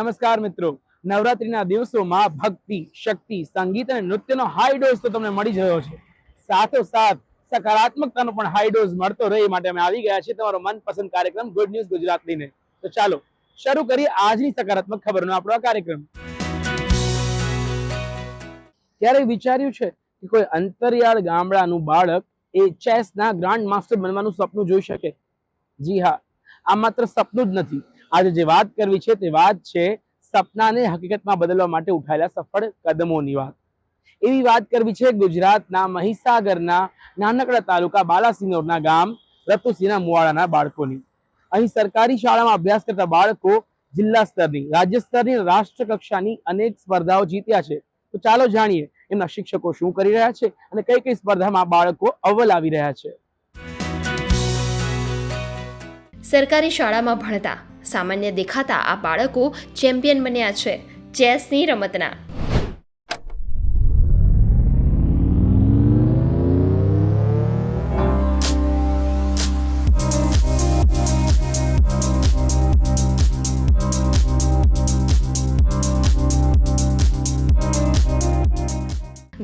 નમસ્કાર મિત્રો. નવરાત્રીના દિવસોમાં ભક્તિ, શક્તિ, સંગીત અને નૃત્યનો હાઈ ડોઝ તો તમને મળી રહ્યો છે. સાથોસાથ સકારાત્મકતાનો પણ હાઈ ડોઝ મળતો રહે માટે અમે આવી ગયા છીએ. તમારો મનપસંદ કાર્યક્રમ ગુડ ન્યૂઝ ગુજરાત લઈને તો ચાલો, શરૂ કરીએ આજની સકારાત્મક ખબરનો આપણો કાર્યક્રમ. ત્યારે વિચાર્યું છે કે કોઈ અંતરિયાળ ગામડાનું બાળક એ ચેસના ગ્રાન્ડ માસ્ટર બનવાનું સપનું જોઈ શકે? જી હા, આ માત્ર સપનું જ નથી. આજે જે વાત કરવી છે તે વાત છે સપનાને હકીકતમાં બદલવા માટે ઉઠાયેલા સફળ કદમોની વાત. એવી વાત કરવી છે ગુજરાતના મહીસાગરના નાનકડા તાલુકા બાલાસિનોરના ગામ રતુસિંહના મુવાડાના બાળકોની. અહીં સરકારી શાળામાં અભ્યાસ કરતા બાળકો જિલ્લા સ્તરની, રાજ્ય સ્તરની રાષ્ટ્ર કક્ષાની અનેક સ્પર્ધાઓ જીત્યા છે. તો ચાલો જાણીએ એમના શિક્ષકો શું કરી રહ્યા છે અને કઈ કઈ સ્પર્ધામાં બાળકો અવ્વલ આવી રહ્યા છે. સરકારી શાળામાં ભણતા સામાન્ય દેખાતા આ બાળકો ચેમ્પિયન બન્યા છે. ચેસની રમતના.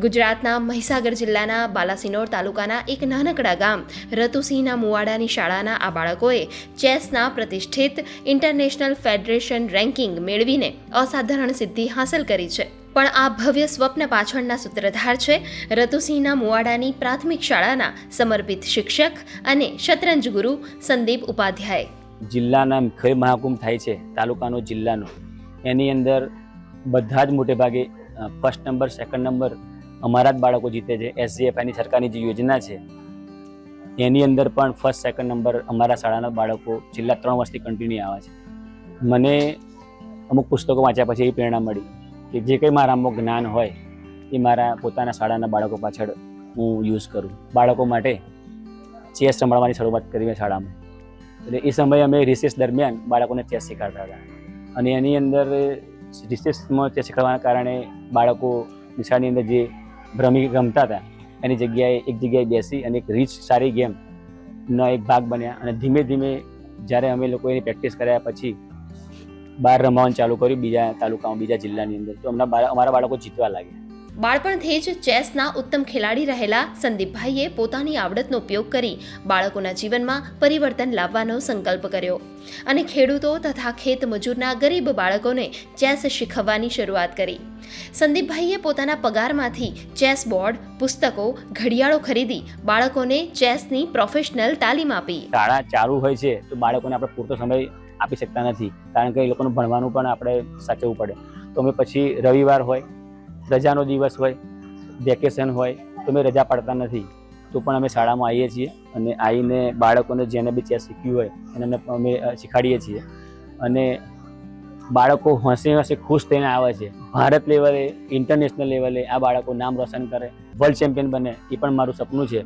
ગુજરાતના મહીસાગર જિલ્લાના બાલાસિનોર તાલુકાના એક નાનકડા ગામ રતુસિંહના મુવાડાની શાળાના આ બાળકોએ ચેસના પ્રતિષ્ઠિત ઇન્ટરનેશનલ ફેડરેશન રેન્કિંગ મેળવીને અસાધારણ સિદ્ધિ હાંસલ કરી છે. પણ આ ભવ્ય સ્વપ્ન પાછળના સૂત્રધાર છે રતુસિંહના મુવાડાની પ્રાથમિક શાળાના સમર્પિત શિક્ષક અને શતરંજ ગુરુ સંદીપ ઉપાધ્યાય. જિલ્લાના ખય મહાકુંભ થાય છે, તાલુકાનો જિલ્લાનો. એની અંદર બધા જ મોટે ભાગે ફર્સ્ટ નંબર સેકન્ડ નંબર અમારા જ બાળકો જીતે છે. એસજીએફઆઈની સરકારની જે યોજના છે, એની અંદર પણ ફર્સ્ટ સેકન્ડ નંબર અમારા શાળાના બાળકો છેલ્લા ત્રણ વર્ષથી કન્ટિન્યુ આવે છે. મને અમુક પુસ્તકો વાંચ્યા પછી એ પ્રેરણા મળી કે જે કંઈ મારામાં જ્ઞાન હોય, એ મારા પોતાના શાળાના બાળકો પાછળ હું યુઝ કરું. બાળકો માટે ચેસ રમાડવાની શરૂઆત કરી મેં શાળામાં. એટલે એ સમયે અમે રિસેસ દરમિયાન બાળકોને ચેસ શીખવાડતા હતા. અને એની અંદર રિસેસમાં ચેસ શીખવાડવાના કારણે બાળકો નિશાળની અંદર જે ભ્રમી રમતા હતા. એની જગ્યાએ એક જગ્યાએ બેસી અને એક રીચ સારી ગેમનો એક ભાગ બન્યા અને ધીમે ધીમે જ્યારે અમે લોકો એની પ્રેક્ટિસ કર્યા પછી બહાર રમવાનું ચાલુ કર્યું બીજા તાલુકામાં, બીજા જિલ્લાની અંદર. તો અમના અમારા બાળકો જીતવા લાગ્યા. બાળપણથી જ ચેસના ઉત્તમ ખેલાડી રહેલા સંદીપભાઈએ પોતાની આવડતનો ઉપયોગ કરી બાળકોના જીવનમાં પરિવર્તન લાવવાનો સંકલ્પ કર્યો. અને ખેડૂતો તથા ખેત મજૂરના ગરીબ બાળકોને ચેસ શીખવવાની શરૂઆત કરી. સંદીપભાઈએ પોતાના પગારમાંથી ચેસ બોર્ડ, પુસ્તકો, ઘડિયાળો ખરીદી બાળકોને ચેસની પ્રોફેશનલ તાલીમ આપી. શાળા ચાલુ હોય છે તો બાળકોને આપણે પૂરતો સમય આપી શકતા નથી. કારણ કે એ લોકોનું ભણવાનું પણ આપણે સાચવવું પડે. તો અમે પછી રવિવાર હોય રજાનો દિવસ હોય વેકેશન હોય, તો અમે રજા પાડતા નથી. તો પણ અમે શાળામાં આવીએ છીએ અને આવીને બાળકોને જેને બી ચેસ શીખ્યું હોય, એને અમે અમે શીખવાડીએ છીએ. અને બાળકો હસે હસે ખુશ થઈને આવે છે. ભારત લેવલે ઇન્ટરનેશનલ લેવલે આ બાળકો નામ રોશન કરે વર્લ્ડ ચેમ્પિયન બને, એ પણ મારું સપનું છે.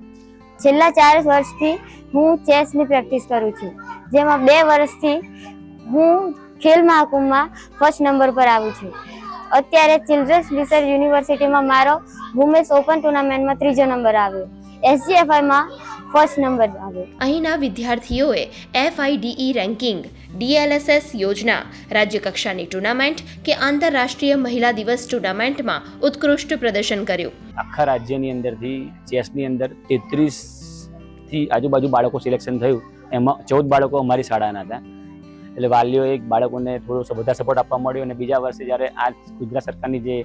છેલ્લા ચાર વર્ષથી હું ચેસની પ્રેક્ટિસ કરું છું. જેમાં બે વર્ષથી હું ખેલ મહાકુંભમાં ફર્સ્ટ નંબર પર આવું છું. અત્યારે ચિલ્ડ્રન્સ રિસર્ચ યુનિવર્સિટીમાં મારો વુમેન્સ ઓપન ટુર્નામેન્ટમાં ત્રીજો નંબર આવ્યો. એસજીએફઆઈમાં ફર્સ્ટ નંબર આવ્યો. અહીંના વિદ્યાર્થીઓએ એફઆઈડીઈ રેન્કિંગ ડીએલએસએસ યોજના રાજ્ય કક્ષાની ટુર્નામેન્ટ કે આંતરરાષ્ટ્રીય મહિલા દિવસ ટુર્નામેન્ટમાં ઉત્કૃષ્ટ પ્રદર્શન કર્યું. આખા રાજ્યની અંદરથી ચેસની અંદર તેત્રીસથી આજુબાજુ બાળકો સિલેક્શન થયું. એમાં ચૌદ બાળકો અમારી શાળાના હતા. એટલે વાલીઓએ બાળકોને થોડો બધા સપોર્ટ આપવા મળ્યો અને બીજા વર્ષે જ્યારે આ ગુજરાત સરકારની જે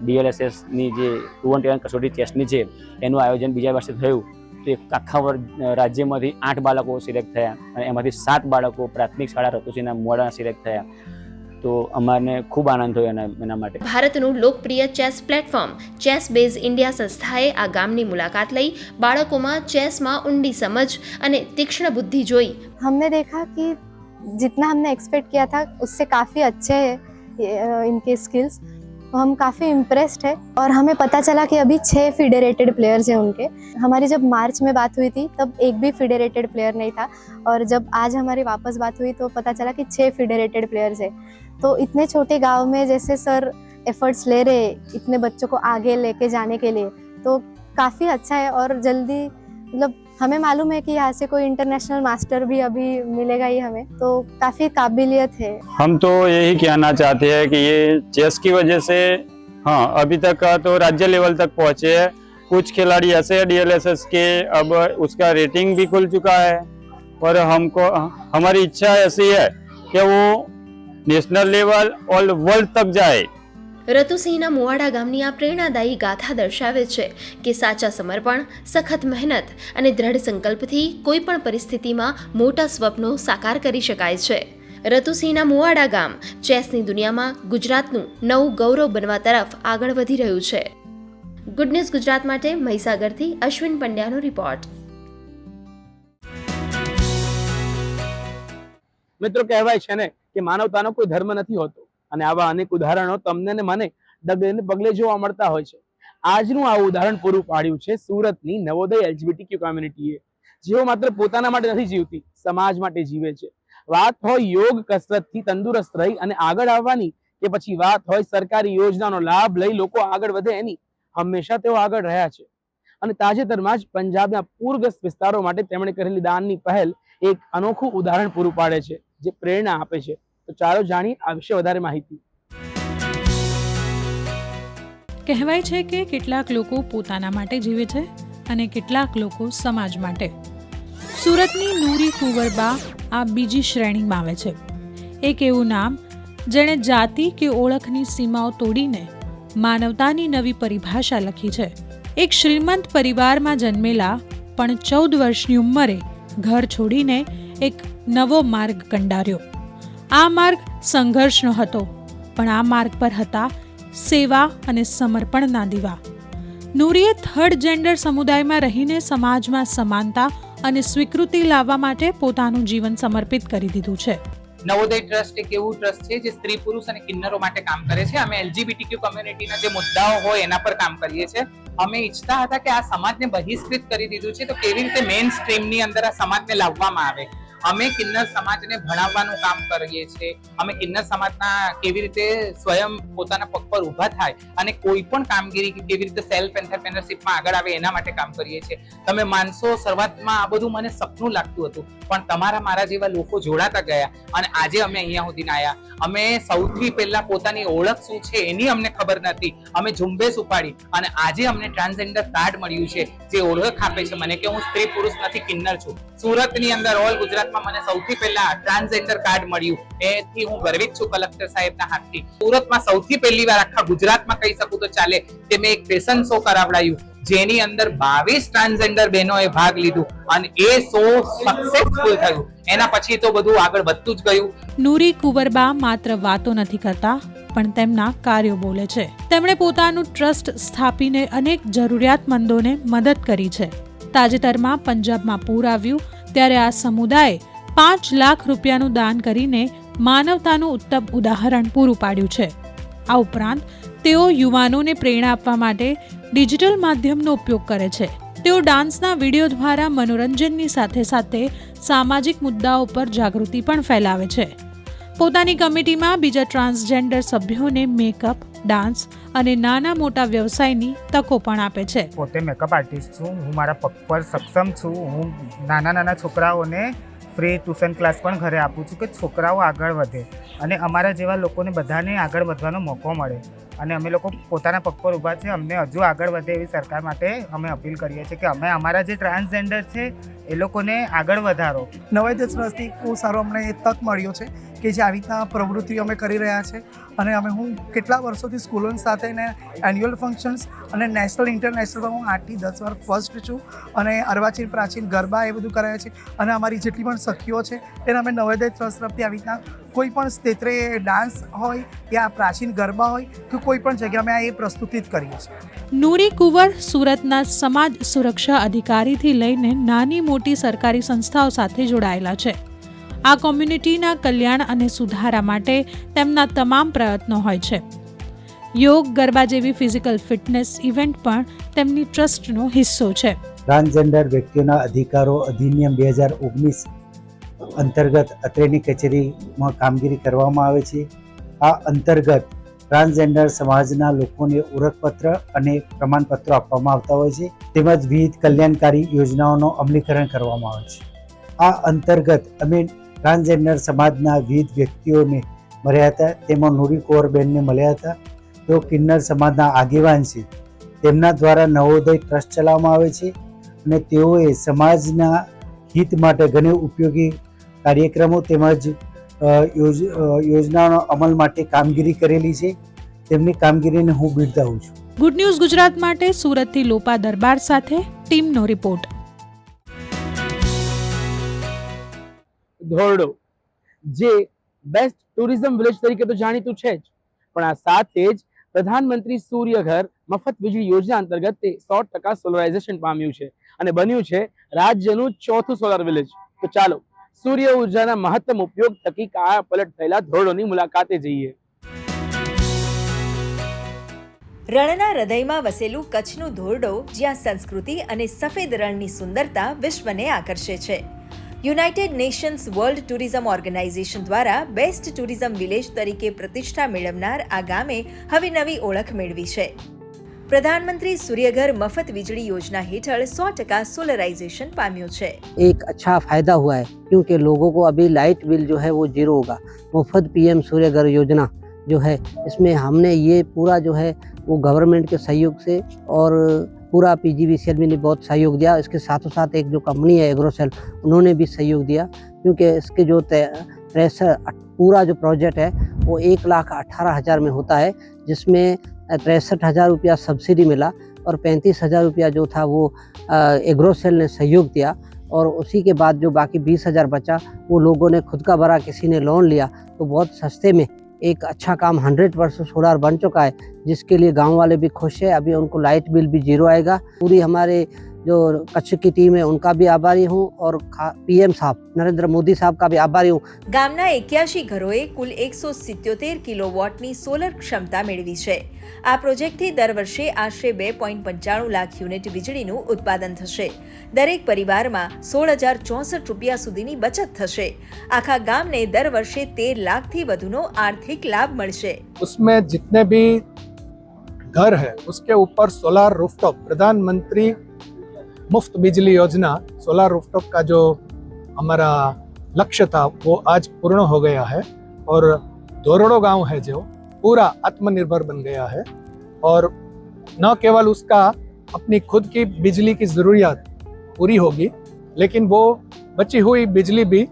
ડીએલએસએસની જે ટુ વન ટેવન કસોટી ચેસની છે એનું આયોજન બીજા વર્ષે થયું તો એક આખા રાજ્યમાંથી આઠ બાળકો સિલેક્ટ થયા અને એમાંથી સાત બાળકો પ્રાથમિક શાળા રતુસીના મોડા સિલેક્ટ થયા. તો અમારને ખૂબ આનંદ થયો એના એના માટે. ભારતનું લોકપ્રિય chess platform chess base India સંસ્થાએ આ ગામની મુલાકાત લઈ બાળકોમાં ચેસમાં ઊંડી સમજ અને તીક્ષ્ણ બુદ્ધિ જોઈ. હમને દેખા કે जितना हमने एक्सपेक्ट किया था, उससे काफ़ी अच्छे हैं इनके स्किल्स तो हम काफ़ी इम्प्रेस्ड है और हमें पता चला कि अभी छः फेडरेटेड प्लेयर्स हैं उनके। हमारी जब मार्च में बात हुई थी, तब एक भी फेडरेटेड प्लेयर नहीं था और जब आज हमारी वापस बात हुई तो पता चला कि छः फेडरेटेड प्लेयर्स हैं। तो इतने छोटे गाँव में जैसे सर एफर्ट्स ले रहे, इतने बच्चों को आगे लेके जाने के लिए तो काफ़ी अच्छा है और जल्दी मतलब हमें मालूम है कि यहाँ से कोई इंटरनेशनल मास्टर भी अभी मिलेगा ही हमें तो काफ़ी काबिलियत है। हम तो यही कहना चाहते हैं कि ये चेस की वजह से हाँ अभी तक तो राज्य लेवल तक पहुँचे है। कुछ खिलाड़ी ऐसे हैं डीएलएसएस के, अब उसका रेटिंग भी खुल चुका है। और हमको, हमारी इच्छा ऐसी है कि वो नेशनल लेवल और वर्ल्ड तक जाए। રતુસિંહના મુવાડા ગામની આ પ્રેરણાદાયી ગાથા દર્શાવે છે કે સાચા સમર્પણ, સખત મહેનત અને દ્રઢ સંકલ્પથી કોઈ પણ પરિસ્થિતિમાં મોટા સ્વપ્નો સાકાર કરી શકાય છે. રતુસિંહના મુવાડા ગામ, ચેસની દુનિયામાં ગુજરાતનું નવું ગૌરવ બનવા તરફ આગળ વધી રહ્યું છે. ગુડ ન્યૂઝ ગુજરાત માટે મહીસાગરથી અશ્વિન પંડ્યાનો રિપોર્ટ મિત્રો, કહેવાય છે ને કે માનવતાનો કોઈ ધર્મ નથી હોતો. અને આવા અનેક ઉદાહરણો તમને ને મને ડગલે પગલે જોવા મળતા હોય છે. આજનું આ ઉદાહરણ પૂરું પાડ્યું છે સુરતની નવોદય એલજીબીટીક્યુ કોમ્યુનિટીએ. જેઓ માત્ર પોતાના માટે નથી જીવતી, સમાજ માટે જીવે છે. વાત હોય યોગ કસરતથી તંદુરસ્ત રહી અને આગળ આવવાની કે પછી વાત હોય સરકારી યોજનાનો લાભ લઈ લોકો આગળ વધે એની, હંમેશા તેઓ આગળ રહ્યા છે. અને તાજેતરમાં જ પંજાબના પૂરગ્રસ્ત વિસ્તારો માટે તેમણે કરેલી દાનની પહેલ એક અનોખું ઉદાહરણ પૂરું પાડે છે, જે પ્રેરણા આપે છે. તો ચાલો જાણી આ વિશે વધારે માહિતી. કહેવાય છે કે કેટલાક લોકો પોતાના માટે જીવે છે અને કેટલાક લોકો સમાજ માટે. સુરતની નૂરી કુંવરબા આ બીજી શ્રેણીમાં આવે છે. એક એવું નામ જેણે જાતિ કે ઓળખની સીમાઓ તોડીને માનવતાની નવી પરિભાષા લખી છે. એક શ્રીમંત પરિવારમાં જન્મેલા પણ ચૌદ વર્ષની ઉંમરે ઘર છોડીને એક નવો માર્ગ કંડાર્યો. આ માર્ગ સંઘર્ષનો હતો, પણ આ માર્ગ પર હતા સેવા અને સમર્પણના દીવા. નૂરીએ થર્ડ જેન્ડર સમુદાયમાં રહીને સમાજમાં સમાનતા અને સ્વીકૃતિ લાવવા માટે પોતાનું જીવન સમર્પિત કરી દીધું છે. નવોદય ટ્રસ્ટ એક એવું ટ્રસ્ટ છે જે સ્ત્રી, પુરુષ અને કિન્નરો માટે કામ કરે છે. અમે એલજીબીટીક્યુ કમ્યુનિટીના જે મુદ્દાઓ હોય એના પર કામ કરીએ છીએ. અમે ઈચ્છતા હતા કે આ સમાજને બહિષ્કૃત કરી દીધું છે. તો કેવી રીતે મેઇન સ્ટ્રીમની અંદર આ સમાજને લાવવામાં આવે? અમે કિન્નર સમાજને ભણાવવાનું કામ કરીએ છીએ. અમે કિન્નર સમાજના કેવી રીતે સ્વયં પોતાના પગ પર ઊભા થાય અને કોઈ પણ કામગીરી કેવી રીતે સેલ્ફ એન્ટરપ્રેનરશિપમાં આગળ આવે એના માટે કામ કરીએ છીએ. તમે માનશો શરૂઆતમાં આ બધું મને સપનું લાગતું હતું, પણ તમારા મારા જેવા લોકો જોડાતા ગયા અને આજે અમે અહીંયા સુધી આવ્યા અમે સૌથી પહેલા પોતાની ઓળખ શું છે એની અમને ખબર નથી અમે ઝુંબેશ ઉપાડી અને આજે અમને ટ્રાન્સજેન્ડર કાર્ડ મળ્યું છે, જે ઓળખ આપે છે મને કે હું સ્ત્રી પુરુષ નથી, કિન્નર છું. સુરતની અંદર ઓલ ગુજરાતમાં મને સૌથી પહેલા ટ્રાન્સજેન્ડર કાર્ડ મળ્યું. એથી હું ગર્વિત છું કલેક્ટર સાહેબના હાથથી. સુરતમાં સૌથી પહેલી વાર આખા ગુજરાતમાં કહી શકું તો ચાલે કે મેં એક ફેશન શો કરાવડાયું. જેની અંદર બાવીસ ટ્રાન્સજેન્ડર બહેનોએ ભાગ લીધો અને એ શો સક્સેસફુલ થયું. એના પછી તો બધું આગળ વધતું જ ગયું. નૂરી કુવરબા માત્ર વાતો નથી કરતા, પણ તેમના કાર્યો બોલે છે. તેમણે પોતાનું ટ્રસ્ટ સ્થાપીને અનેક જરૂરિયાતમંદોને મદદ કરી છે. તાજેતરમાં પંજાબમાં પૂર આવ્યું ત્યારે આ સમુદાયે પાંચ લાખ રૂપિયાનું દાન કરીને માનવતાનું ઉત્તમ ઉદાહરણ પૂરું પાડ્યું છે. આ ઉપરાંત, તેઓ યુવાનોને પ્રેરણા આપવા માટે ડિજિટલ માધ્યમનો ઉપયોગ કરે છે. તેઓ ડાન્સના વીડિયો દ્વારા મનોરંજનની સાથે સાથે સામાજિક મુદ્દાઓ પર જાગૃતિ પણ ફેલાવે છે. પોતાની કમિટીમાં બીજા ટ્રાન્સજેન્ડર સભ્યોને મેકઅપ, ડાન્સ અને નાના મોટા વ્યવસાયની તકો પણ આપે છે. પોતે મેકઅપ આર્ટિસ્ટ છું, હું મારા પગ પર સક્ષમ છું, હું નાના નાના છોકરાઓને ફ્રી ટ્યુશન ક્લાસ પણ ઘરે આપું છું કે છોકરાઓ આગળ વધે અને અમારા જેવા લોકોને બધાને આગળ વધવાનો મોકો મળે. અને અમે લોકો પોતાના પગ પર ઊભા છે અમને હજુ આગળ વધે એવી સરકાર માટે અમે અપીલ કરીએ છીએ કે અમે અમારા જે ટ્રાન્સજેન્ડર છે, એ લોકોને આગળ વધારો. નવાઈ ટ્રસ્ટથી બહુ સારો અમને તક મળ્યો છે કે જે આવી રીતના પ્રવૃત્તિઓ અમે કરી રહ્યા છે. અને અમે હું કેટલા વર્ષોથી સ્કૂલો સાથે ને એન્યુઅલ ફંક્શન્સ અને નેશનલ ઇન્ટરનેશનલમાં હું આઠથી દસ વાર ફર્સ્ટ છું. અને અર્વાચીન, પ્રાચીન ગરબા એ બધું કરાયા છે. અને અમારી જેટલી પણ સખીઓ છે, એને અમે નવોદય ટ્રસ્ટ તરફથી આવી રીતના કોઈ પણ ક્ષેત્રે ડાન્સ હોય યા પ્રાચીન ગરબા હોય કે કોઈ પણ જગ્યા અમે એ પ્રસ્તુતિત કરીએ છીએ. નૂરી કુંવર સુરતના સમાજ સુરક્ષા અધિકારીથી લઈને નાની મોટી સરકારી સંસ્થાઓ સાથે જોડાયેલા છે. આ કોમ્યુનિટીના કલ્યાણ અને સુધારા માટે તેમના તમામ પ્રયત્નો હોય છે. યોગ ગરબા જેવી ફિઝિકલ ફિટનેસ ઇવેન્ટ પણ તેમની ટ્રસ્ટનો હિસ્સો છે. ટ્રાન્સજેન્ડર વ્યક્તિઓના અધિકારો અધિનિયમ બે હજાર ઓગણીસ અંતર્ગત અત્રેની કચેરીમાં કામગીરી કરવામાં આવે છે. આ અંતર્ગત ટ્રાન્સજેન્ડર સમાજના લોકોને ઓળખપત્ર અને પ્રમાણપત્રો આપવામાં આવતા હોય છે. તેમજ વિવિધ કલ્યાણકારી યોજનાઓનો અમલીકરણ કરવામાં આવે છે. આ અંતર્ગત અમે ટ્રાન્સજેન્ડર સમાજના વિવિધ વ્યક્તિઓને મળ્યા હતા. તેમાં નુરી કૌરબેનને મળ્યા હતા. તેઓ કિન્નર સમાજના આગેવાન છે. તેમના દ્વારા નવોદય ટ્રસ્ટ ચલાવવામાં આવે છે અને તેઓએ સમાજના હિત માટે ઘણી ઉપયોગી કાર્યક્રમો તેમજ અ, યોજ અ, યોજનાઓનો અમલ માટે કામગીરી કરેલી છે. તેમની કામગીરીને હું બિરદાવું છું. ગુડ ન્યૂઝ ગુજરાત માટે સુરતથી લોપા દરબાર સાથે ટીમનો રિપોર્ટ. ધોરડો જે બેસ્ટ ટુરિઝમ વિલેજ તરીકે તો જાણીતું છે જ પણ આ સાથે જ પ્રધાનમંત્રી સૂર્યઘર મફત વીજળી યોજના અંતર્ગત તે સો ટકા સોલરાઇઝેશન પામ્યું છે. અને બન્યું છે રાજ્યનું ચોથું સોલાર વિલેજ તો ચાલો સૂર્ય ઉર્જાના મહત્તમ ઉપયોગ થકી કાયા પલટ થયેલા ધોરણોની મુલાકાતે જઈએ. રણના હૃદયમાં વસેલું કચ્છનું ધોરડો જ્યાં સંસ્કૃતિ અને સફેદ રણની સુંદરતા વિશ્વને આકર્ષે છે. United Nations World Tourism Organization દ્વારા બેસ્ટ ટુરિઝમ વિલેજ તરીકે પ્રતિષ્ઠા મેળવનાર આ ગામે હવે નવી ઓળખ મેળવી છે. પ્રધાનમંત્રી સૂર્યઘર મફત વીજળી યોજના હેઠળ સો ટકા સોલરાઇઝેશન પામ્યું છે एक अच्छा फायदा हुआ है क्योंकि लोगों को अभी लाइट बिल जो है वो जीरो होगा मुफ्त पीएम सूर्य घर योजना जो है इसमें हमने ये पूरा जो है वो गवर्नमेंट के सहयोग से और पूरा पीजीवीसीएल में ने बहुत सहयोग दिया इसके साथों साथ एक जो कंपनी है एग्रोसेल उन्होंने भी सहयोग दिया क्योंकि इसके जो प्रेशर पूरा जो प्रोजेक्ट है वो एक लाख अठारह हज़ार में होता है जिसमें तिरसठ हज़ार रुपया सब्सिडी मिला और पैंतीस हज़ार रुपया जो था वो एग्रोसेल ने सहयोग दिया और उसी के बाद जो बाकी बीस हज़ार बचा, वो लोगों ने खुद का भरा किसी ने लोन लिया तो बहुत सस्ते में एक अच्छा काम हंड्रेड परसेंट सोलार बन चुका है, जिसके लिए गाँव वाले भी खुश है। अभी उनको लाइट बिल भी ज़ीरो आएगा। पूरी हमारे जो कच्छ की टीम है उनका भी आभारी हूँ और पीएम साहब नरेंद्र मोदी साहब का भी आभारी हूँ ગામના એક્યાશી ઘરોએ કુલ એકસો સિત્યોતેર કિલોવોટની સોલર ક્ષમતા મેળવી છે આ પ્રોજેક્ટથી દર વર્ષે આશરે બે પોઈન્ટ પંચાણું લાખ યુનિટ વીજળીનું ઉત્પાદન થશે દરેક પરિવારમાં સોળ હજાર ચોસઠ રૂપિયા સુધીની બચત થશે આખા ગામને દર વર્ષે તેર લાખથી વધુનો આર્થિક લાભ મળશે उसमें जितने भी घर है उसके ऊपर सोलार रूफटॉप प्रधानमंत्री मुफ़्त बिजली योजना सोलार रूफटॉप का जो हमारा लक्ष्य था, वो आज पूर्ण हो गया है और धोरड़ो गाँव है जो, पूरा आत्मनिर्भर बन गया है और न केवल उसका, अपनी खुद की बिजली की ज़रूरियात पूरी होगी, लेकिन वो बची हुई बिजली भी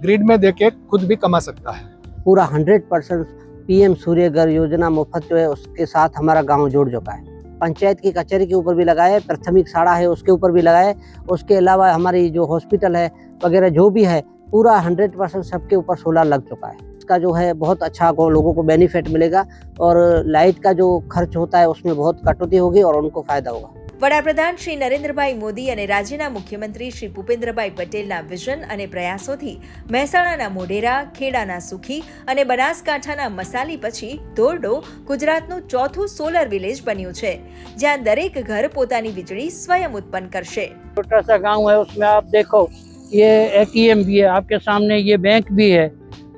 ग्रिड में देके खुद भी कमा सकता है। पूरा हंड्रेड परसेंट पीएम सूर्य घर योजना मुफ़्त जो है, उसके साथ हमारा गाँव जुड़ चुका है। पंचायत की कचहरी के ऊपर भी लगाए, प्राथमिक साड़ा है उसके ऊपर भी लगाए। उसके अलावा हमारी जो हॉस्पिटल है, वगैरह जो भी है, पूरा हंड्रेड परसेंट सबके ऊपर सोलर लग चुका है। इसका जो है बहुत अच्छा को लोगों को बेनिफिट मिलेगा और लाइट का जो खर्च होता है, उसमें बहुत कटौती होगी और उनको फ़ायदा होगा। વડાપ્રધાન શ્રી નરેન્દ્રભાઈ મોદી અને રાજ્યના મુખ્યમંત્રી શ્રી ભૂપેન્દ્રભાઈ પટેલના વિઝન અને પ્રયાસોથી મહેસાણાના મોઢેરા ખેડાના સુખી અને બનાસકાંઠાના મસાલી પછી ધોરડો ગુજરાતનું ચોથું સોલર વિલેજ બન્યું છે જ્યાં દરેક ઘર પોતાની વીજળી સ્વયં ઉત્પન્ન કરશે छोटा सा गांव है उसमें आप देखो ये एटीएम भी है आपके सामने ये बैंक भी है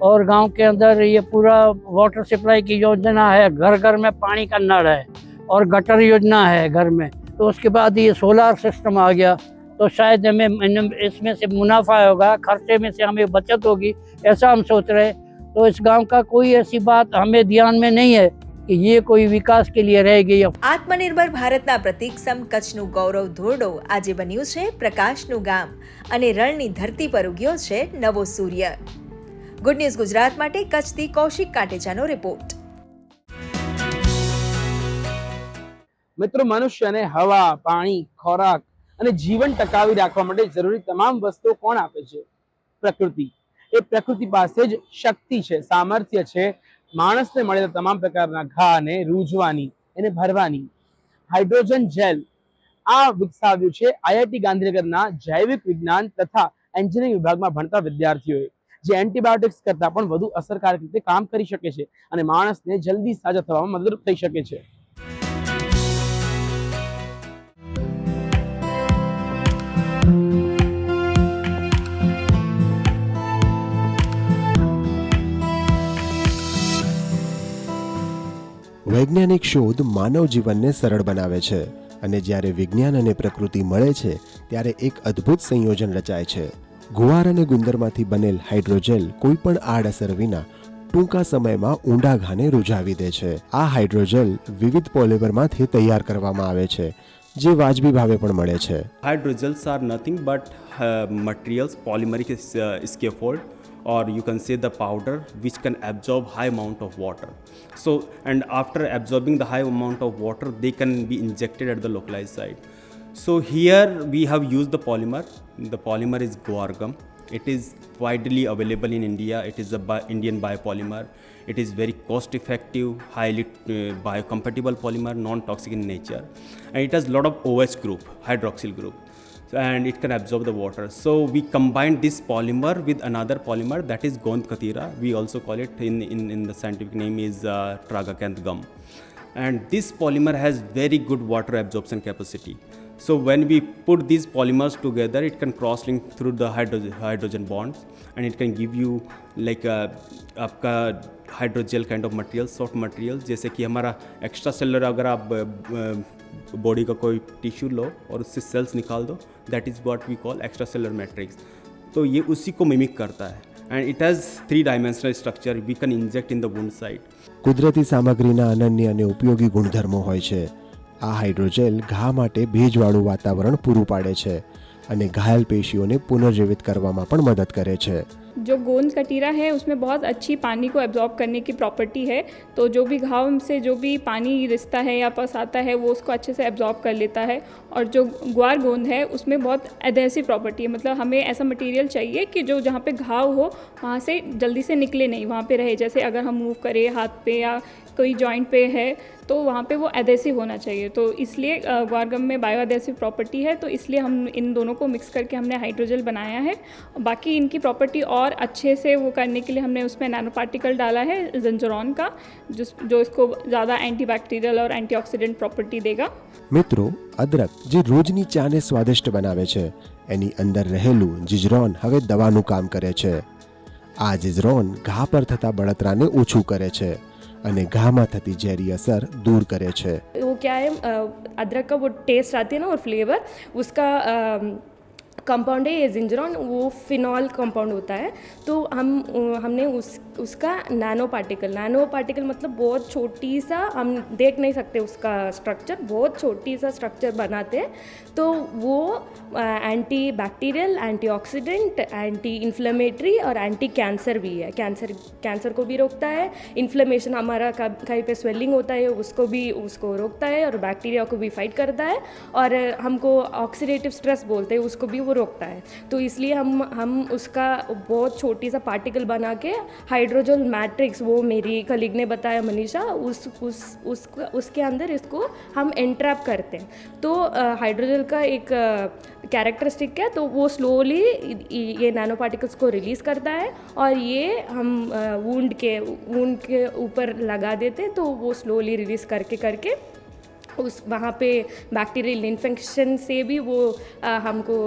और गांव के अंदर ये पूरा वाटर सप्लाई की योजना है घर घर में पानी का नल है और गटर योजना है घर में तो उसके बाद ये सोलार सिस्टम आ गया तो शायद हमें हमें इसमें से मुनाफा होगा खर्चे में से हमें बचत होगी ऐसा हम सोच रहे हैं तो इस गांव का कोई ऐसी बात हमें ध्यान में नहीं है कि ये कोई विकास के लिए रहेगी या આત્મનિર્ભર ભારતના પ્રતીક સમ કચ્છનું ગૌરવ ધોરડો આજે બન્યું છે પ્રકાશનું ગામ અને રણની ધરતી પર ઉગ્યો છે નવો સૂર્ય ગુડ ન્યૂઝ ગુજરાત માટે કચ્છથી કૌશિક કાટેચાનો રિપોર્ટ મિત્રો, મનુષ્યને હવા, પાણી, ખોરાક અને જીવન ટકાવી રાખવા માટે જરૂરી તમામ વસ્તુઓ કોણ આપે છે? પ્રકૃતિ. એ પ્રકૃતિ પાસે જ શક્તિ છે, સામર્થ્ય છે. માણસને મળેલા તમામ પ્રકારના ઘાને રૂજવાની એને ભરવાની. Hydrogen gel. આ વિકસાવ્યું છે આઈઆઈટી ગાંધીનગરના જૈવિક વિજ્ઞાન તથા એન્જિનિયરિંગ વિભાગમાં ભણતા વિદ્યાર્થીઓએ, જે એન્ટીબાયોટિક્સ કરતાં પણ વધુ અસરકારક રીતે કામ કરી શકે છે અને માણસને જલ્દી સાજા થવામાં મદદરૂપ થઈ શકે છે. વૈજ્ઞાનિક શોધ માનવ જીવનને સરળ બનાવે છે અને જ્યારે વિજ્ઞાન અને પ્રકૃતિ મળે છે, ત્યારે એક અદ્ભુત સંયોજન રચાય છે. ગુવાર અને ગુંદરમાંથી બનેલ હાઇડ્રોજેલ કોઈપણ આડઅસર વિના ટૂંકા સમયમાં ઊંડા ઘાને રૂઝાવી દે છે. આ હાઇડ્રોજેલ વિવિધ પોલિમરમાંથી તૈયાર કરવામાં આવે છે. જે વાજબી ભાવે પણ મળે છે Hydrogels are nothing but uh, materials, polymeric uh, scaffold, or you can say the powder which can absorb high amount of water. So, and after absorbing the high amount of water, they can be injected at the localized site. So here we have used the polymer. The polymer is guar gum. It is widely available in India. It is a bi- Indian biopolymer. It is very cost effective, highly uh, biocompatible polymer, non-toxic in nature. And it has a lot of OH group, hydroxyl group. So- and it can absorb the water. So we combined this polymer with another polymer that is Gond Katira. We also call it in, in, in the scientific name is uh, Tragacanth gum. And this polymer has very good water absorption capacity. So when we put these polymers together, it can cross-link through the hydrogen, hydrogen bonds, and it can give you like a आपका hydrogel kind of material soft material जैसे कि हमारा extra cellular अगर आप body का कोई tissue लो और उससे सेल्स निकाल दो that is what we call extra cellular matrix तो ये उसी को मिमिक करता है and it has three dimensional structure we can inject in the wound site કુદરતી સામગ્રીના અનન્ય અને ઉપયોગી ગુણધર્મો હોય છે આ હાઇડ્રોજેલ ઘા માટે ભેજવાળું વાતાવરણ પૂરું પાડે છે અને ઘાયલ પેશીઓને પુનર્જીવિત કરવામાં પણ મદદ કરે છે. जो गोंद कटीरा है, उसमें बहुत अच्छी पानी को एब्जॉर्ब करने की प्रॉपर्टी है। तो जो भी घाव से जो भी पानी रिसता है या पस आता है, वो उसको अच्छे से एब्जॉर्ब कर लेता है। और जो ग्वार गोंद है, उसमें बहुत एडेसिव प्रॉपर्टी है। मतलब हमें ऐसा मटेरियल चाहिए कि जो जहाँ पे घाव हो, वहाँ से जल्दी से निकले नहीं, वहाँ पे रहे। जैसे अगर हम मूव करें हाथ पे या कोई जॉइंट पे है तो वहाँ पे वो एडेसिव होना चाहिए। तो इसलिए ग्वारगम में बायो एडेसिव प्रॉपर्टी है। तो इसलिए हम इन दोनों को मिक्स करके हमने हाइड्रोजल बनाया है। बाकी इनकी प्रॉपर्टी और अच्छे से वो करने के लिए हमने उसमें नैनो पार्टिकल डाला है जंजरॉन का जिस जो इसको ज़्यादा एंटीबैक्टीरियल और एंटीऑक्सीडेंट प्रॉपर्टी देगा મિત્રો અદરક જે રોજની ચાને સ્વાદિષ્ટ બનાવે છે એની અંદર રહેલું જીજરોન હવે દવાનું કામ કરે છે આ જીજરોન ઘા પર થતા બળતરાને ઓછું કરે છે અને ઘામાં થતી ઝેરી અસર દૂર કરે છે वो क्या है अ, अदरक का वो टेस्ट आती है ना और फ्लेवर उसका कंपाउंड है ये जिंजरॉन वो फिनॉल कंपाउंड होता है तो हम अ, हमने उस उसका नैनो पार्टिकल नैनो पार्टिकल मतलब बहुत छोटी सा, हम देख नहीं सकते उसका स्ट्रक्चर बहुत छोटी सा स्ट्रक्चर बनाते हैं। तो वो anti bacterial anti oxidant anti inflammatory और एंटी कैंसर भी है। कैंसर कैंसर को भी रोकता है इन्फ्लेमेशन हमारा कहीं पे स्वेलिंग होता है, उसको भी, उसको रोकता है और बैक्टीरिया को भी फाइट करता है और हमको ऑक्सीडेटिव स्ट्रेस बोलते हैं, उसको भी वो रोकता है। तो इसलिए हम हम उसका बहुत छोटी सा पार्टिकल बना के हाइड्रोजल मैट्रिक्स, वो मेरी कलीग ने बताया मनीषा, उस उस उसका उसके अंदर इसको हम एंट्रैप करते हैं। तो हाइड्रोजल का एक कैरेक्टरिस्टिक है तो वो स्लोली ये नैनो पार्टिकल्स को रिलीज़ करता है और ये हम वूंड के वूंड के ऊपर लगा देते हैं तो वो स्लोली रिलीज़ करके करके उस वहाँ पे बैक्टीरियल इन्फेक्शन से भी वो अ, हमको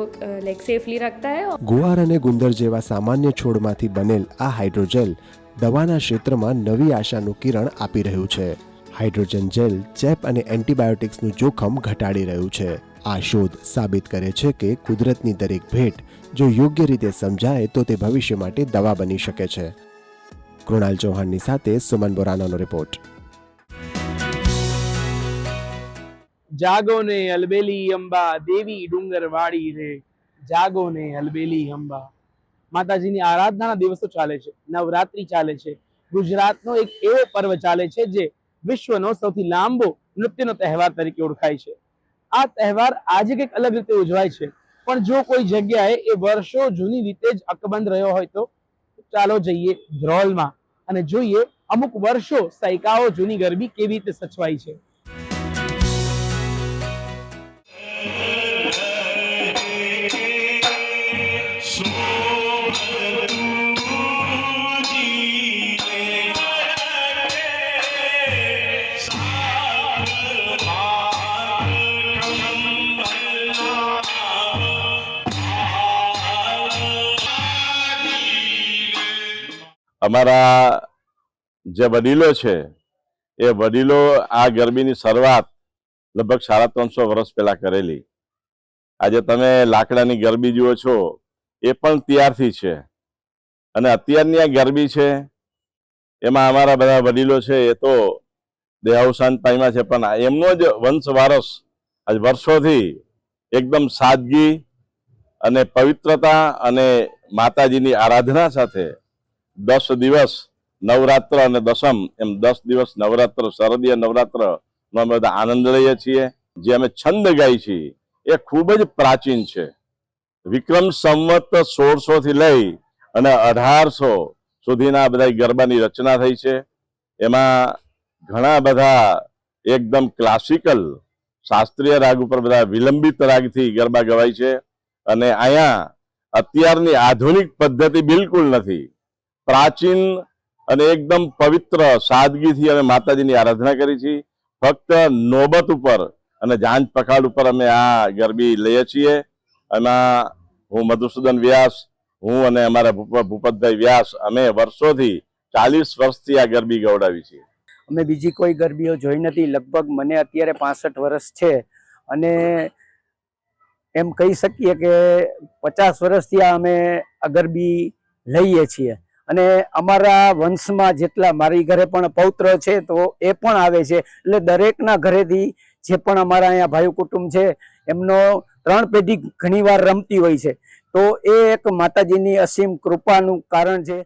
लाइक सेफली रखता है ગુવાર અને ગુંદર જેવા સામાન્ય છોડમાંથી બનેલ આ હાઇડ્રોજેલ દવાના ક્ષેત્રમાં નવી આશાનું કિરણ આપી રહ્યું છે હાઇડ્રોજન જેલ ચેપ અને એન્ટીબાયોટિક્સનું જોખમ ઘટાડી રહ્યું છે આ શોધ સાબિત કરે છે કે કુદરતની દરેક ભેટ જો યોગ્ય રીતે સમજાય તો તે ભવિષ્ય માટે દવા બની શકે છે કૃણાલ ચૌહાણની સાથે સુમન બોરાનાનો રિપોર્ટ જાગો ને અલબેલી અંબા, દેવી ડુંગર વાળી રે. જાગો ને અલબેલી અંબા. માતાજીની આરાધનાના દિવસો ચાલે છે, નવરાત્રી ચાલે છે. ગુજરાતનો એક એવો પર્વ ચાલે છે જે વિશ્વનો સૌથી લાંબો નૃત્યનો તહેવાર તરીકે ઓળખાય છે. આ તહેવાર આજે કંઈક અલગ રીતે ઉજવાય છે, પણ જો કોઈ જગ્યાએ એ વર્ષો જૂની રીતે જ અકબંધ રહ્યો હોય તો ચાલો જઈએ ધ્રોલમાં અને જોઈએ અમુક વર્ષો સૈકાઓ જૂની ગરબી કેવી રીતે સચવાય છે. અમારા જે વડીલો છે, એ વડીલો આ ગરબીની શરૂઆત લગભગ સાડા ત્રણસો વર્ષ પહેલા કરેલી. આજે તમે લાકડાની ગરબી જુઓ છો, એ પણ ત્યારથી છે. અને અત્યારની આ ગરબી છે, એમાં અમારા બધા વડીલો છે, એ તો દેહાવસાન પામ્યા છે, પણ એમનો જ વંશ વારસ આજ વર્ષોથી એકદમ સાદગી અને પવિત્રતા અને માતાજીની આરાધના સાથે દસ દિવસ નવરાત્ર અને દસમ એમ દસ દિવસ નવરાત્ર, શરદીય નવરાત્ર નો અમે બધા આનંદ લઈએ છીએ. જે અમે છંદ ગાઈ છીએ, એ ખૂબ જ પ્રાચીન છે. વિક્રમ સંવત સોળસો થી લઈ અને અઢારસો સુધીના બધા ગરબાની રચના થઈ છે. એમાં ઘણા બધા એકદમ ક્લાસિકલ શાસ્ત્રીય રાગ ઉપર બધા વિલંબિત રાગથી ગરબા ગવાય છે. અને અહીંયા અત્યારની આધુનિક પદ્ધતિ બિલકુલ નથી. પ્રાચીન અને એકદમ પવિત્ર સાદગીથી અમે માતાજીની આરાધના કરી છીએ ફક્ત નોબત ઉપર અને જાંજ પખાડ ઉપર અમે આ ગરબી લઈએ છીએ. અને હું મધુસૂદન વ્યાસ, હું અને અમારા ભૂપ- ભૂપતભાઈ વ્યાસ, અમે વર્ષોથી ચાલીસ વર્ષથી આ ગરબી ગવડાવી છીએ. અમે બીજી કોઈ ગરબીઓ જોઈ નથી. લગભગ મને અત્યારે પાસઠ વર્ષ છે. અને એમ કહી શકીએ કે પચાસ વર્ષથી આ અમે આ ગરબી લઈએ છીએ. અને અમારા વંશમાં જેટલા મારી ઘરે પણ પૌત્ર છે, તો એ પણ આવે છે. એટલે દરેકના ઘરેથી જે પણ અમારા અહીંયા ભાઈ કુટુંબ છે, એમનો ત્રણ પેઢી ઘણીવાર રમતી હોય છે. તો એ એક માતાજીની અસીમ કૃપાનું કારણ છે.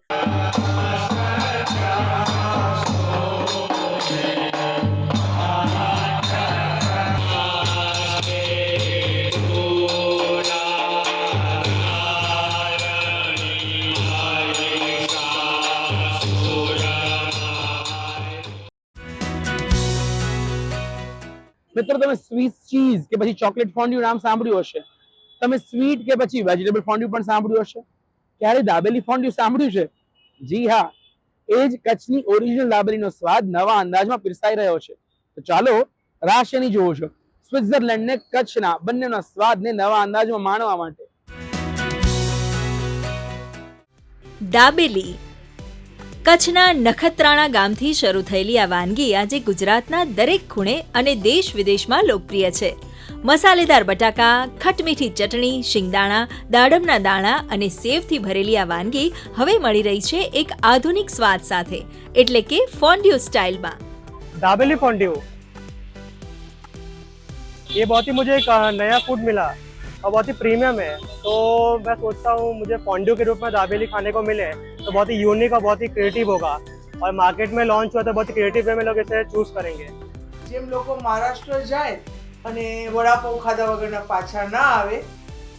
મિત્રો, તમે સ્વીટ ચીઝ કે પછી ચોકલેટ ફોન્ડ્યુ નામ સાંભળ્યું હશે. તમે સ્વીટ કે પછી વેજીટેબલ ફોન્ડ્યુ પણ સાંભળ્યું હશે. ક્યારે દાબેલી ફોન્ડ્યુ સાંભળ્યું છે? જી હા. એ જ કચ્છની ઓરિજિનલ દાબેલીનો સ્વાદ નવા અંદાજમાં પીરસાઈ રહ્યો છે. તો ચાલો, રાશિયાની જોવો છો. સ્વિટ્ઝરલેન્ડ ને કચ્છના બંનેના સ્વાદને નવા અંદાજમાં માણવા માટે. દાબેલી કચ્છના નખત્રાણા ગામથી શરૂ થયેલી આ વાનગી આજે ગુજરાતના દરેક ખૂણે અને દેશ વિદેશમાં લોકપ્રિય છે મસાલેદાર બટાકા ખટમીઠી ચટણી શિંગદાણા દાડમના દાણા અને સેવથી ભરેલી આ વાનગી હવે મળી રહી છે એક આધુનિક સ્વાદ સાથે એટલે કે ફોન્ડ્યુ સ્ટાઇલમાં दाबेली फॉन्ड्यू ये बहुत ही मुझे एक अ, नया फूड मिला और बहुत ही प्रीमियम है तो मैं सोचता हूँ मुझे फॉन्ड्यू के रूप में दाबेली खाने को मिले तो बहुत ही यूनिक और बहुत ही क्रिएटिव होगा और मार्केट में लॉन्च हुआ तो बहुत ही क्रिएटिव वे में लोग इसे चूज करेंगे જેમ લોકો મહારાષ્ટ્ર જાય અને વડાપાઉં ખાધા વગરના પાછા ના આવે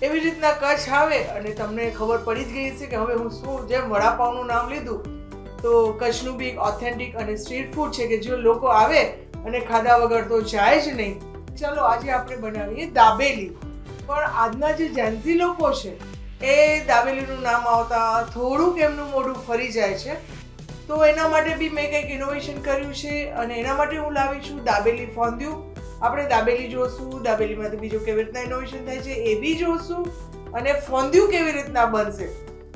એવી રીતના કચ્છ આવે અને તમને ખબર પડી જ ગઈ છે કે હવે હું શું જેમ વડાપાઉંનું નામ લીધું તો કચ્છનું બી એક ઓથેન્ટિક અને સ્ટ્રીટ ફૂડ છે કે જો લોકો આવે અને ખાધા વગર તો જાય જ નહીં ચલો આજે આપણે બનાવીએ દાબેલી પણ આજના જે જેન્ઝી લોકો છે, એ દાબેલીનું નામ આવતા થોડુંક એમનું મોઢું ફરી જાય છે. તો એના માટે બી મેં કંઈક ઇનોવેશન કર્યું છે અને એના માટે હું લાવી છું દાબેલી ફોંદ્યું. આપણે દાબેલી જોશું, દાબેલીમાંથી બીજું કેવી રીતના ઇનોવેશન થાય છે એ બી જોશું અને ફોંદ્યું કેવી રીતના બનશે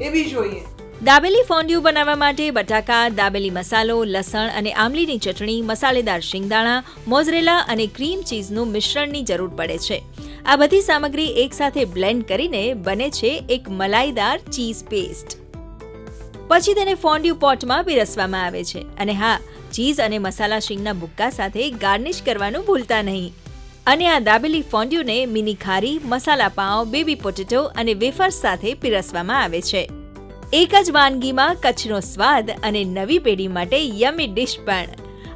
એ બી જોઈએ. દાબેલી ફોન્ડ્યુ બનાવવા માટે બટાકા, દાબેલી મસાલો, લસણ અને આમલીની ચટણી, મસાલેદાર શિંગદાણા, મોઝરેલા અને ક્રીમ ચીઝનું મિશ્રણની જરૂર પડે છે. આ બધી સામગ્રી એકસાથે બ્લેન્ડ કરીને બને છે એક મલાઈદાર ચીઝ પેસ્ટ. પછી તેને ફોન્ડ્યુ પોટમાં પીરસવામાં આવે છે. અને હા, ચીઝ અને મસાલા શીંગના બુક્કા સાથે ગાર્નિશ કરવાનું ભૂલતા નહીં. અને આ dabeli ફોન્ડ્યુને mini khari, masala pav baby potato અને વેફર્સ સાથે પીરસવામાં આવે છે. એક જ વાનગીમાં કચ્છનો સ્વાદ અને નવી પેઢી માટે યમી ડિશ પણ.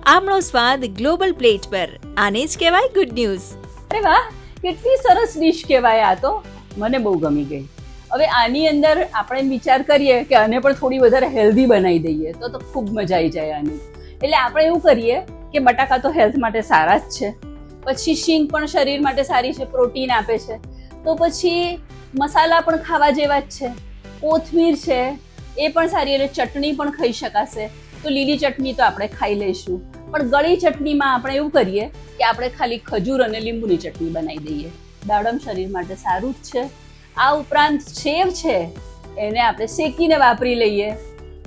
આમનો સ્વાદ ગ્લોબલ પ્લેટ પર. આને જ કહેવાય ગુડ ન્યૂઝ. અરે વાહ! કેટલી સરસ ડિશ કહેવાય આ તો. મને બહુ ગમી ગઈ. હવે આની અંદર આપણે વિચાર કરીએ કે આને પણ થોડી વધારે હેલ્ધી બનાવી દઈએ, તો તો ખૂબ મજા આવી જાય આની. એટલે આપણે એવું કરીએ કે બટાકા તો હેલ્થ માટે સારા જ છે. પછી શીંગ પણ શરીર માટે સારી છે પ્રોટીન આપે છે. તો પછી મસાલા પણ ખાવા જેવા જ છે. કોથમીર છે, એ પણ સારી એટલે ચટણી પણ ખાઈ શકાશે. તો લીલી ચટણી તો આપણે ખાઈ લઈશું. પણ ગળી ચટણીમાં આપણે એવું કરીએ કે આપણે ખાલી ખજૂર અને લીંબુની ચટણી બનાવી દઈએ. દાડમ શરીર માટે સારું જ છે. આ ઉપરાંત સેવ છે, એને આપણે શેકીને વાપરી લઈએ.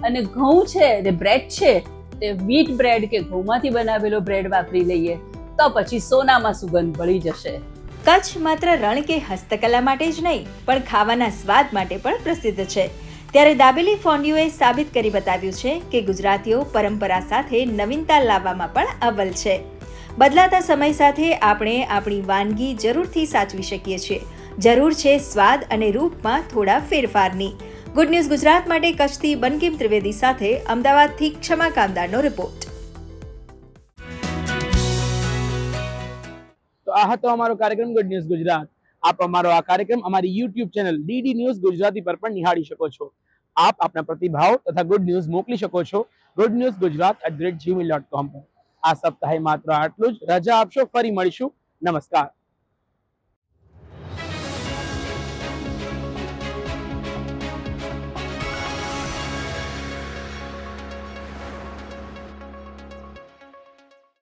અને ઘઉં છે, જે બ્રેડ છે, તે વીટ બ્રેડ કે ઘઉંમાંથી બનાવેલો બ્રેડ વાપરી લઈએ, તો પછી સોનામાં સુગંધ ભળી જશે. કચ્છ માત્ર રણ કે હસ્તકલા માટે જ નહીં, પણ ખાવાના સ્વાદ માટે પણ પ્રસિદ્ધ છે. ત્યારે દાબેલી ફોન્ડ્યુએ સાબિત કરી બતાવ્યું છે કે ગુજરાતીઓ પરંપરા સાથે નવીનતા લાવવામાં પણ અવ્વલ છે. બદલાતા સમય સાથે આપણે આપણી વાનગી જરૂરથી સાચવી શકીએ છીએ. જરૂર છે સ્વાદ અને રૂપમાં થોડા ફેરફારની. ગુડ ન્યૂઝ ગુજરાત માટે કચ્છથી બનકીમ ત્રિવેદી સાથે અમદાવાદથી ક્ષમા કામદારનો રિપોર્ટ તો આ હતો અમારો કાર્યક્રમ ગુડ ન્યૂઝ ગુજરાત. આપ અમારો આ કાર્યક્રમ અમારી YouTube channel DD news Gujarati પર પણ નિહાળી શકો છો. આપ આપના પ્રતિભાવ તથા ગુડ ન્યૂઝ મોકલી શકો છો. Good news Gujarat at Gmail dot com પર. આ સપ્તાહે માત્ર આટલું જ. રજા આપશો, ફરી મળીશું. નમસ્કાર.